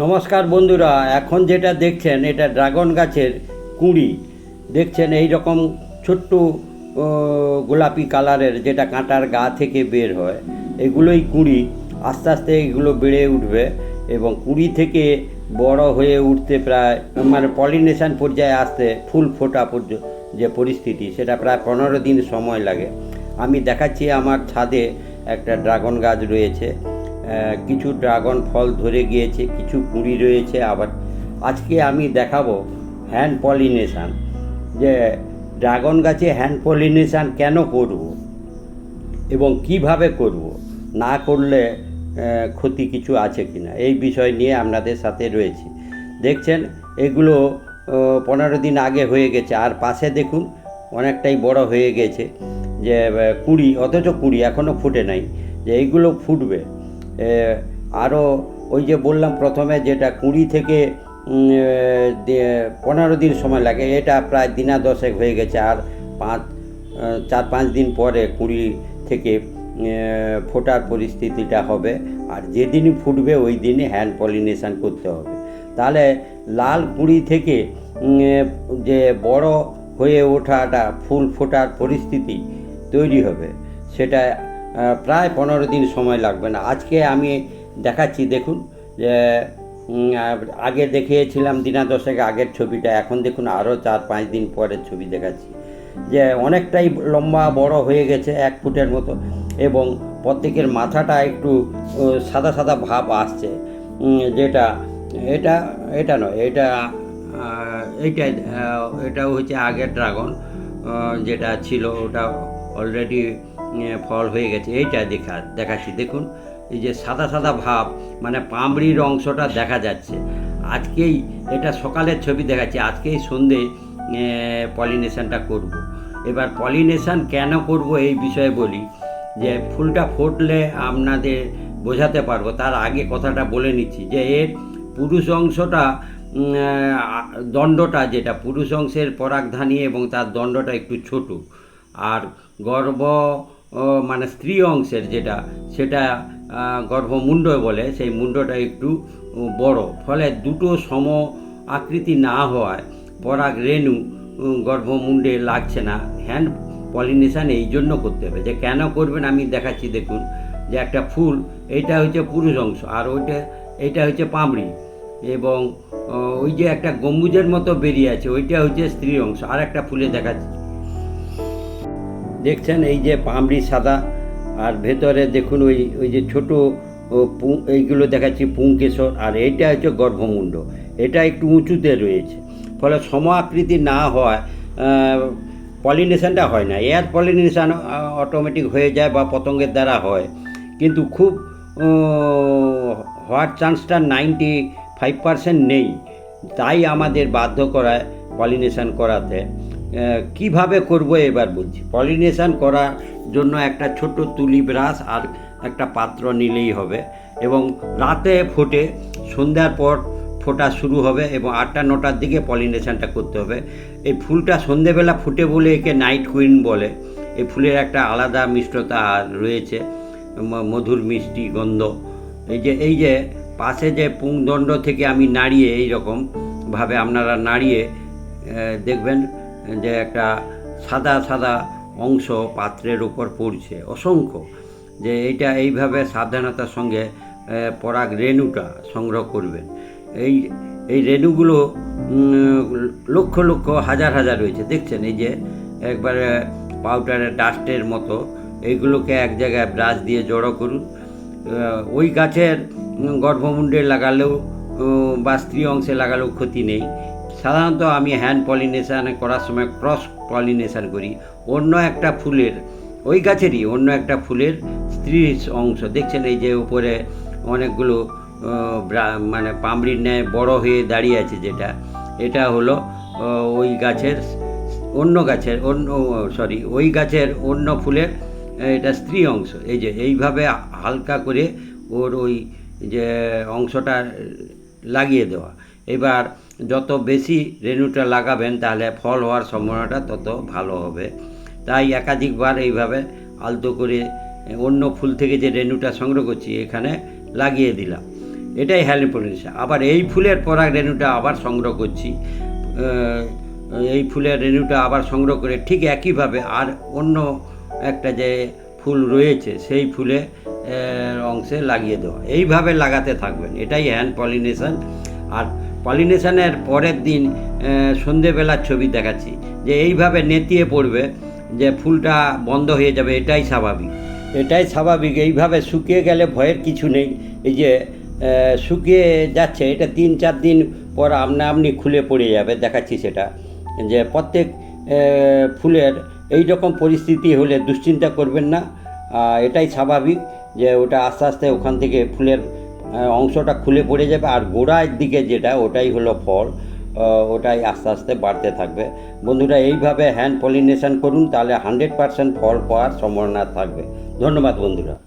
নমস্কার বন্ধুরা, এখন যেটা দেখছেন এটা ড্রাগন গাছের কুঁড়ি। দেখছেন এই রকম ছোট্ট গোলাপি কালারের যেটা কাঁটার গা থেকে বের হয়, এগুলোই কুঁড়ি। আস্তে আস্তে এগুলো বেড়ে উঠবে এবং কুঁড়ি থেকে বড় হয়ে উঠতে প্রায় মানে পলিনেশন পর্যায়ে আসতে ফুল ফোটা পর্যন্ত যে পরিস্থিতি, সেটা প্রায় পনেরো দিন সময় লাগে। আমি দেখাচ্ছি আমার ছাদে একটা ড্রাগন গাছ রয়েছে। কিছু ড্রাগন ফল ধরে গিয়েছে, কিছু কুঁড়ি রয়েছে, আবার আজকে আমি দেখাবো হ্যান্ড পলিনেশান যে ড্রাগন গাছে হ্যান্ড পলিনেশান কেন করব এবং কীভাবে করব? না করলে ক্ষতি কিছু আছে কি না এই বিষয় নিয়ে আপনাদের সাথে রয়েছি। দেখছেন, এগুলো পনেরো দিন আগে হয়ে গেছে। আর পাশে দেখুন, অনেকটাই বড় হয়ে গেছে। যে কুড়ি, অথচ কুড়ি এখনও ফুটে নাই। যে, এইগুলো ফুটবে। আরও ওই যে বললাম প্রথমে যেটা কুড়ি থেকে পনেরো দিন সময় লাগে, এটা প্রায় দিনা দশেক হয়ে গেছে। আর পাঁচ চার, পাঁচ দিন পরে কুড়ি থেকে ফোটার পরিস্থিতিটা হবে। আর যেদিনই ফুটবে ওই দিনই হ্যান্ড পলিনেশন করতে হবে। তাহলে লাল কুড়ি থেকে যে বড় হয়ে ওঠাটা ফুল ফোটার পরিস্থিতি তৈরি হবে। সেটা প্রায় পনেরো দিন সময় লাগবে না। আজকে আমি দেখাচ্ছি দেখুন যে আগে দেখিয়েছিলাম দিনা দশেক আগের ছবিটা এখন দেখুন আরও চার পাঁচ দিন পরের ছবি দেখাচ্ছি। যে অনেকটাই লম্বা বড় হয়ে গেছে এক ফুটের মতো এবং প্রত্যেকের মাথাটা একটু সাদা সাদা ভাব আসছে। যেটা এটা এটা নয় এটা আহ, এইটা এটাও হচ্ছে আগের ড্রাগন যেটা ছিল ওটা অলরেডি ফল হয়ে গেছে। এইটা দেখা, দেখাচ্ছি। দেখুন, এই যে সাদা সাদা ভাব মানে পামড়ির অংশটা দেখা যাচ্ছে। আজকেই এটা সকালের ছবি দেখাচ্ছি। আজকেই সন্ধে পলিনেশনটা করব। এবার পলিনেশন কেন করব এই বিষয়ে বলি যে, ফুলটা ফুটলে আপনাদের বোঝাতে পারব। তার আগে কথাটা বলে নিচ্ছি যে, এর পুরুষ অংশটা দণ্ডটা যেটা, পুরুষ অংশের পরাগধানী এবং তার দণ্ডটা একটু ছোট। আর গর্ভ মানে স্ত্রী অংশের যেটা, সেটা গর্ভমুণ্ড বলে, সেই মুণ্ডটা একটু বড়। ফলে দুটো সম আকৃতি না হওয়ায় পরাগ রেণু গর্ভমুণ্ডে লাগছে না। হ্যান্ড পলিনেশান এই জন্য করতে হবে। যে কেন করবেন আমি দেখাচ্ছি, দেখুন, যে একটা ফুল, এটা হচ্ছে পুরুষ অংশ, আর ওইটা এইটা হচ্ছে পামড়ি। এবং ওই যে একটা গম্বুজের মতো বেরিয়ে আছে, ওইটা হচ্ছে স্ত্রী অংশ। আর একটা ফুলে দেখাচ্ছি। দেখছেন এই যে পামড়ি সাদা, আর ভেতরে দেখুন ওই ওই যে ছোট এইগুলো দেখাচ্ছি পুংকেশর, আর এইটা হচ্ছে গর্ভমুণ্ড। এটা একটু উঁচুতে রয়েছে। ফলে সম আকৃতি না হওয়ায় পলিনেশনটা হয় না। এয়ার পলিনেশন অটোমেটিক হয়ে যায় বা পতঙ্গের দ্বারা হয়। কিন্তু খুব হওয়ার চান্সটা নাইনটি ফাইভ পার্সেন্ট নেই। তাই আমাদের বাধ্য করায় পলিনেশন করাতে। কীভাবে করব এবার বলছি। পলিনেশন করার জন্য একটা ছোট তুলি ব্রাশ আর একটা পাত্র নিলেই হবে এবং রাতে ফোটে, সন্ধ্যার পর ফোটা শুরু হবে এবং আটটা, নটার দিকে পলিনেশনটা করতে হবে। এই ফুলটা সন্ধেবেলা ফুটে বলে একে নাইট কুইন বলে। এই ফুলের একটা আলাদা মিষ্টতা রয়েছে মধুর মিষ্টি গন্ধ। এই যে এই যে পাশে যে পুংদণ্ড থেকে আমি নাড়িয়ে এই রকম ভাবে আপনারা নাড়িয়ে দেখবেন যে একটা সাদা সাদা অংশ পাত্রের উপর পড়ছে। অসংখ্য। যে এইটা এইভাবে সাবধানতার সঙ্গে পরাগ রেণুটা সংগ্রহ করবেন। এই এই রেণুগুলো লক্ষ লক্ষ, হাজার হাজার রয়েছে। দেখছেন এই যে একবারে পাউডারের ডাস্টের মতো, এইগুলোকে এক জায়গায় ব্রাশ দিয়ে জড়ো করুন। ওই গাছের গর্ভমুণ্ডে লাগালেও বা স্ত্রী অংশে লাগালেও ক্ষতি নেই। সাধারণত আমি হ্যান্ড পলিনেশান করার সময় ক্রস পলিনেশান করি। অন্য একটা ফুলের, ওই গাছেরই অন্য একটা ফুলের স্ত্রী অংশ। দেখছেন এই যে উপরে অনেকগুলো মানে পামড়ির ন্যায় বড় হয়ে দাঁড়িয়ে আছে যেটা। এটা হলো ওই গাছের অন্য গাছের, অন্য সরি ওই গাছের অন্য ফুলের এটা স্ত্রী অংশ। এই যে এইভাবে হালকা করে ওর ওই যে অংশটা লাগিয়ে দেওয়া। এবার যত বেশি রেণুটা লাগাবেন তাহলে ফল হওয়ার সম্ভাবনাটা তত ভালো হবে। তাই একাধিকবার এইভাবে আলতো করে অন্য ফুল থেকে যে রেণুটা সংগ্রহ করছি, এখানে লাগিয়ে দিলাম। এটাই হ্যান্ড পলিনেশন আবার এই ফুলের পরাগ রেণুটা আবার সংগ্রহ করছি। এই ফুলের রেণুটা আবার সংগ্রহ করে ঠিক একইভাবে আর অন্য একটা যে ফুল রয়েছে, সেই ফুলে অংশে লাগিয়ে দেওয়া। এইভাবে লাগাতে থাকবেন। এটাই হ্যান্ড পলিনেশন আর পলিনেশনের পরের দিন সন্ধেবেলার ছবি দেখাচ্ছি। যে এইভাবে নেতিয়ে পড়বে যে ফুলটা বন্ধ হয়ে যাবে, এটাই স্বাভাবিক। এটাই স্বাভাবিক, এইভাবে শুকিয়ে গেলে ভয়ের কিছু নেই। এই যে শুকিয়ে যাচ্ছে, এটা তিন চার দিন পর আপনা আপনি খুলে পড়ে যাবে, দেখাচ্ছি সেটা। যে প্রত্যেক ফুলের এই রকম পরিস্থিতি হলে দুশ্চিন্তা করবেন না। এটাই স্বাভাবিক যে ওটা আস্তে আস্তে ওখান থেকে ফুলের অংশটা খুলে পড়ে যাবে আর গোড়ার দিকে যেটা, ওটাই হলো ফল ওটাই আস্তে আস্তে বাড়তে থাকবে। বন্ধুরা, এইভাবে হ্যান্ড পলিনেশন করুন, তাহলে হান্ড্রেড পার্সেন্ট ফল পাওয়ার সম্ভাবনা থাকবে। ধন্যবাদ বন্ধুরা।